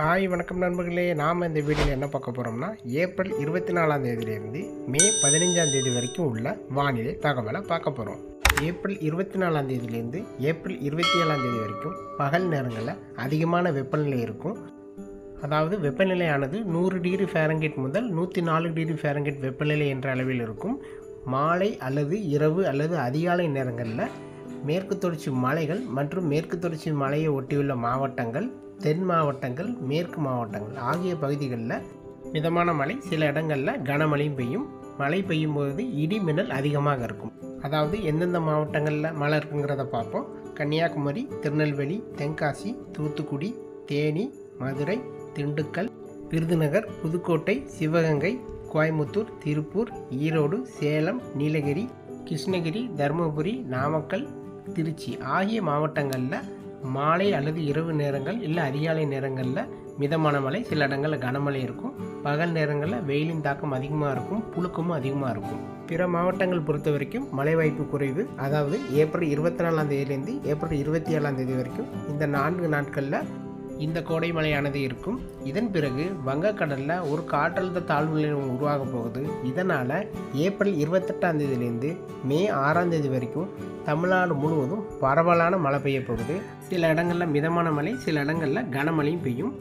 Hi வணக்கம் நண்பர்களே. நாம் இந்த வீடியோவில் என்ன பார்க்க போகிறோம்னா ஏப்ரல் இருபத்தி நாலாம் தேதியிலிருந்து மே பதினஞ்சாம் தேதி வரைக்கும் உள்ள வானிலை தகவலை பார்க்க போகிறோம் ஏப்ரல் இருபத்தி நாலாம் தேதியிலேருந்து ஏப்ரல் இருபத்தி ஏழாம் தேதி வரைக்கும் பகல் நேரங்களில் அதிகமான வெப்பநிலை இருக்கும். அதாவது வெப்பநிலையானது நூறு டிகிரி ஃபேரங்கேட் முதல் நூற்றி நாலு டிகிரி ஃபேரங்கேட் வெப்பநிலை என்ற அளவில் இருக்கும். மாலை அல்லது இரவு அல்லது அதிகாலை நேரங்களில் மேற்கு தொடர்ச்சி மலைகள் மற்றும் மேற்கு தொடர்ச்சி மலையை ஒட்டியுள்ள மாவட்டங்கள் தென் மாவட்டங்கள் மேற்கு மாவட்டங்கள் ஆகிய பகுதிகளில் மிதமான மழை. சில இடங்களில் கனமழையும் பெய்யும். மழை பெய்யும் போது இடி மின்னல் அதிகமாக இருக்கும். அதாவது எந்தெந்த மாவட்டங்களில் மழை இருக்குங்கிறத பார்ப்போம். கன்னியாகுமரி திருநெல்வேலி தென்காசி தூத்துக்குடி தேனி மதுரை திண்டுக்கல் விருதுநகர் புதுக்கோட்டை சிவகங்கை கோயமுத்தூர் திருப்பூர் ஈரோடு சேலம் நீலகிரி கிருஷ்ணகிரி தருமபுரி நாமக்கல் திருச்சி ஆகிய மாவட்டங்களில் மாலை அல்லது இரவு நேரங்கள் இல்லை அதிகாலை நேரங்களில் மிதமான மழை சில இடங்களில் கனமழை இருக்கும். பகல் நேரங்களில் வெயிலின் தாக்கம் அதிகமாக இருக்கும் புழுக்கமும் அதிகமாக இருக்கும். பிற மாவட்டங்கள் பொறுத்த வரைக்கும் மழை வாய்ப்பு குறைவு. அதாவது ஏப்ரல் இருபத்தி நாலாம் தேதியிலேருந்து ஏப்ரல் இருபத்தி ஏழாம் தேதி வரைக்கும் இந்த நான்கு நாட்களில் இந்த கோடை மழையானது இருக்கும். இதன் பிறகு வங்கக்கடலில் ஒரு காற்றழுத்த தாழ்வு நிலை உருவாக போகுது. இதனால் ஏப்ரல் இருபத்தெட்டாம் தேதியிலேருந்து மே ஆறாம் தேதி வரைக்கும் தமிழ்நாடு முழுவதும் பரவலான மழை பெய்ய போகுது. சில இடங்களில் மிதமான மழை சில இடங்களில் கனமழையும் பெய்யும்.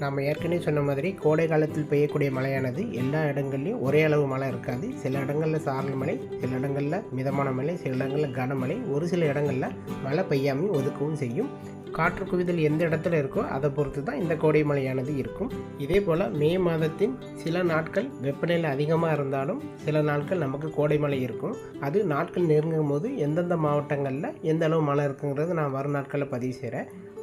நாம் ஏற்கனவே சொன்ன மாதிரி கோடை காலத்தில் பெய்யக்கூடிய மழையானது எல்லா இடங்கள்லையும் ஒரே அளவு மழை இருக்காது. சில இடங்களில் சாரல் மழை சில இடங்களில் மிதமான மழை சில இடங்களில் கனமழை ஒரு சில இடங்களில் மழை பெய்யாமையும் ஒதுக்கவும் செய்யும். காற்று குவிதல் எந்த இடத்துல இருக்கோ அதை பொறுத்து தான் இந்த கோடை மழையானது இருக்கும். இதே போல் மே மாதத்தின் சில நாட்கள் வெப்பநிலை அதிகமாக இருந்தாலும் சில நாட்கள் நமக்கு கோடை மழை இருக்கும். அது நாட்கள் நெருங்கும் போது எந்தெந்த மாவட்டங்களில் எந்த அளவு மழை இருக்குங்கிறது நான் வரும் நாட்களில் பதிவு செய்கிறேன்